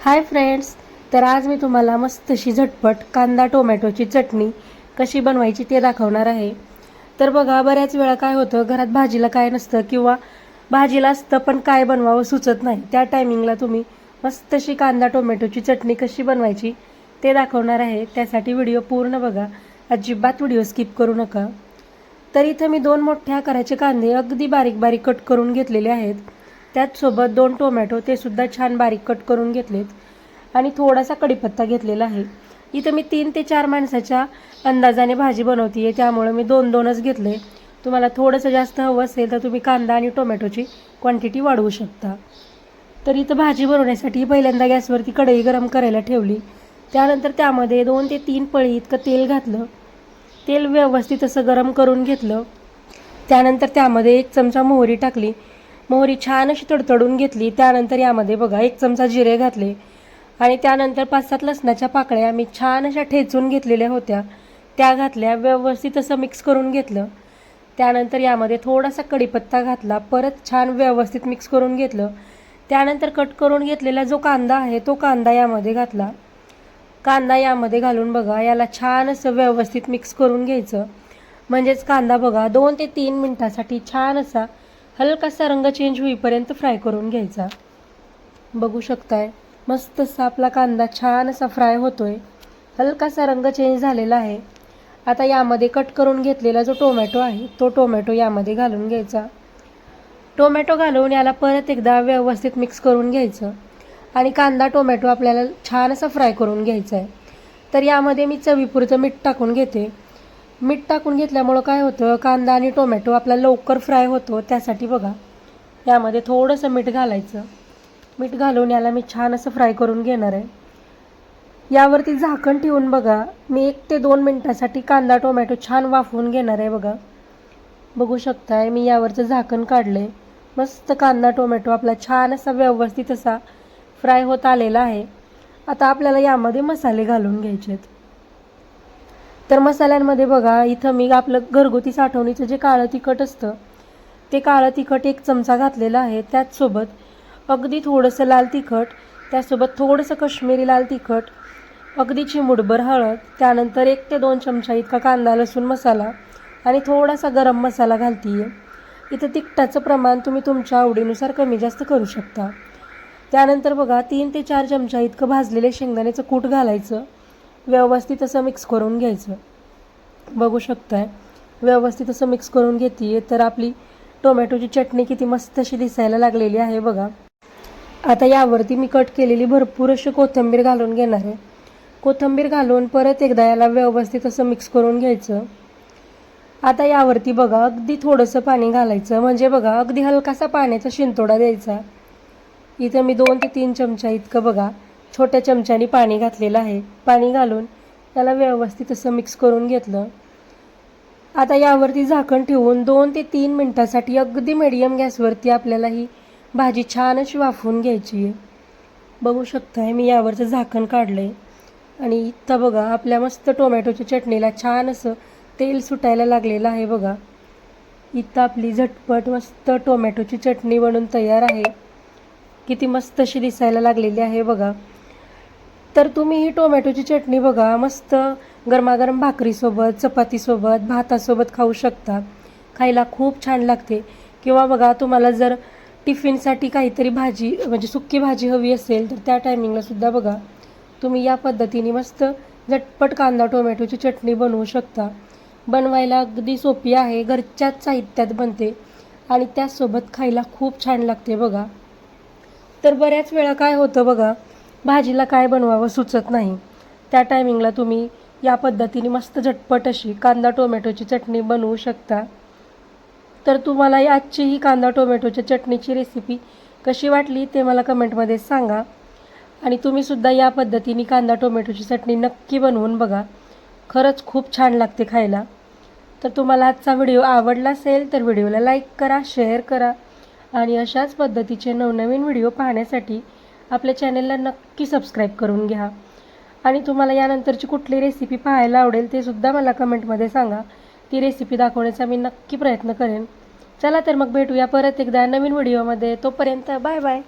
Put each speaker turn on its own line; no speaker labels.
Hi friends तर आज मी तुम्हाला मस्तशी झटपट कांदा टोमॅटोची चटणी कशी बनवायची ते दाखवणार आहे. तर बघा बऱ्याच वेळा काय होतं घरात भाजीला काय नसतं किंवा भाजीला असतं पण काय बनवावं सुचत नाही. त्या टायमिंगला तुम्ही मस्तशी कांदा टोमॅटोची चटणी कशी बनवायची ते दाखवणार आहे. त्यासाठी व्हिडिओ पूर्ण बघा. अजिबात व्हिडिओ स्किप करू नका. तर इथं मी दोन मोठ्या आकाराचे कांदे अगदी बारीक बारीक कट करून घेतलेले आहेत. त्याचसोबत दोन टोमॅटो ते सुद्धा छान बारीक कट करून घेतलेत. आणि थोडासा कढीपत्ता घेतलेला आहे. इथं मी तीन ते चार माणसाच्या अंदाजाने भाजी बनवते आहे त्यामुळं मी दोन दोनच घेतले. तुम्हाला थोडंसं जास्त हवं असेल तर तुम्ही कांदा आणि टोमॅटोची क्वांटिटी वाढवू शकता. तर इथं भाजी बनवण्यासाठी पहिल्यांदा गॅसवरती कढई गरम करायला ठेवली. त्यानंतर त्यामध्ये दोन ते तीन पळी इतकं तेल घातलं. तेल व्यवस्थित असं गरम करून घेतलं. त्यानंतर त्यामध्ये एक चमचा मोहरी टाकली. मोहरी छान अशी तडतडून घेतली. त्यानंतर यामध्ये बघा एक चमचा जिरे घातले. आणि त्यानंतर पाच सात लसणाच्या पाकळ्या मी छान अशा ठेचून घेतलेल्या होत्या. त्या घातल्या व्यवस्थित असं मिक्स करून घेतलं. त्यानंतर यामध्ये थोडासा कढीपत्ता घातला परत छान व्यवस्थित मिक्स करून घेतलं. त्यानंतर कट करून घेतलेला जो कांदा आहे तो कांदा यामध्ये घातला. कांदा यामध्ये घालून बघा याला छान असं व्यवस्थित मिक्स करून घ्यायचं. म्हणजेच कांदा बघा दोन ते तीन मिनटासाठी छान असा हलकासा रंग चेंज होईपर्यंत फ्राय करून घ्यायचा. बघू शकताय मस्त असा आपला कांदा छान असा फ्राय होतोय. हलकासा रंग चेंज झालेला आहे. आता यामध्ये कट करून घेतलेला जो टोमॅटो आहे तो टोमॅटो यामध्ये घालून घ्यायचा. टोमॅटो घालून याला परत एकदा व्यवस्थित मिक्स करून घ्यायचं. आणि कांदा टोमॅटो आपल्याला छान असा फ्राय करून घ्यायचा आहे तर यामध्ये मी चवीपुरतं मीठ टाकून घेते. मीठ टाकून घेतल्यामुळं काय होतं कांदा आणि टोमॅटो आपला लवकर फ्राय होतो त्यासाठी बघा यामध्ये थोडंसं मीठ घालायचं. मीठ घालून याला मी छान असं फ्राय करून घेणार आहे. यावरती झाकण ठेवून बघा मी एक ते दोन मिनटासाठी कांदा टोमॅटो छान वाफवून घेणार आहे बघा. बघू शकताय मी यावरचं झाकण काढले मस्त कांदा टोमॅटो आपला छान असा व्यवस्थित असा फ्राय होत आलेला आहे. आता आपल्याला यामध्ये मसाले घालून घ्यायचे आहेत तर मसाल्यांमध्ये बघा इथं मी आपलं घरगुती साठवणीचं जे काळं तिखट असतं ते काळं तिखट एक चमचा घातलेलं आहे. त्याचसोबत अगदी थोडंसं लाल तिखट त्यासोबत थोडंसं कश्मीरी लाल तिखट अगदी चिमुडभर हळद त्यानंतर एक ते दोन चमचा इतका कांदा लसूण मसाला आणि थोडासा गरम मसाला घालते इथं तिखटाचं प्रमाण तुम्ही तुमच्या आवडीनुसार कमी जास्त करू शकता. त्यानंतर बघा तीन ते चार चमचा इतकं भाजलेले शेंगदाण्याचं कूट घालायचं. व्यवस्थित असं मिक्स करून घ्यायचं. बघू शकताय. व्यवस्थित असं मिक्स करून घेते तर आपली टोमॅटोची चटणी किती मस्त अशी दिसायला लागलेली आहे बघा. आता यावरती मी कट केलेली भरपूर अशी कोथिंबीर घालून घेणार आहे. कोथिंबीर घालून परत एकदा याला व्यवस्थित असं मिक्स करून घ्यायचं. आता यावरती बघा अगदी थोडंसं पाणी घालायचं. म्हणजे बघा अगदी हलकासा पाण्याचा शिंतोडा द्यायचा. इथं मी दोन ते तीन चमचा इतकं बघा. छोट्या चमच्याने पाणी घातलेलं आहे. पाणी घालून त्याला व्यवस्थित असं मिक्स करून घेतलं. आता यावरती झाकण ठेवून दोन ते तीन मिनटासाठी अगदी मिडियम गॅसवरती आपल्याला ही भाजी छान अशी वाफवून घ्यायची आहे. बघू शकताय मी यावरचं झाकण काढलं आहे आणि इथं बघा आपल्या मस्त टोमॅटोच्या चटणीला छान असं तेल सुटायला लागलेलं आहे बघा. इथं आपली झटपट मस्त टोमॅटोची चटणी बनून तयार आहे. किती मस्त अशी दिसायला लागलेली आहे बघा. तर तुम्ही ही टोमॅटोची चटणी बघा मस्त गरमागरम भाकरीसोबत चपातीसोबत भातासोबत खाऊ शकता. खायला खूप छान लागते. किंवा बघा तुम्हाला जर टिफिनसाठी काहीतरी भाजी म्हणजे सुक्की भाजी हवी असेल तर त्या टायमिंगला सुद्धा बघा. तुम्ही या पद्धतीने मस्त झटपट कांदा टोमॅटोची चटणी बनवू शकता. बनवायला अगदी सोपी आहे घरच्याच साहित्यात बनते. आणि त्याचसोबत खायला खूप छान लागते बघा. तर बऱ्याच वेळा काय होतं बघा भाजीला काय बनवावं सुचत नाही. त्या टायमिंगला तुम्ही या पद्धतीने मस्त झटपट अशी कांदा टोमॅटोची चटणी बनवू शकता. तर तुम्हाला आजची ही कांदा टोमॅटोच्या चटणीची रेसिपी कशी वाटली ते मला कमेंटमध्ये सांगा. आणि तुम्हीसुद्धा या पद्धतीने कांदा टोमॅटोची चटणी नक्की बनवून बघा. खरंच खूप छान लागते खायला. तर तुम्हाला आजचा व्हिडिओ आवडला असेल तर व्हिडिओला लाईक करा शेअर करा. आणि अशाच पद्धतीचे नवनवीन व्हिडिओ पाहण्यासाठी आपल्या चॅनलला नक्की सबस्क्राईब करून घ्या. आणि तुम्हाला यानंतरची कुठली रेसिपी पाहायला आवडेल ते सुद्धा मला कमेंटमध्ये सांगा. ती रेसिपी दाखवण्याचा मी नक्की प्रयत्न करेन. चला तर मग भेटूया परत एकदा नवीन व्हिडिओमध्ये तोपर्यंत बाय बाय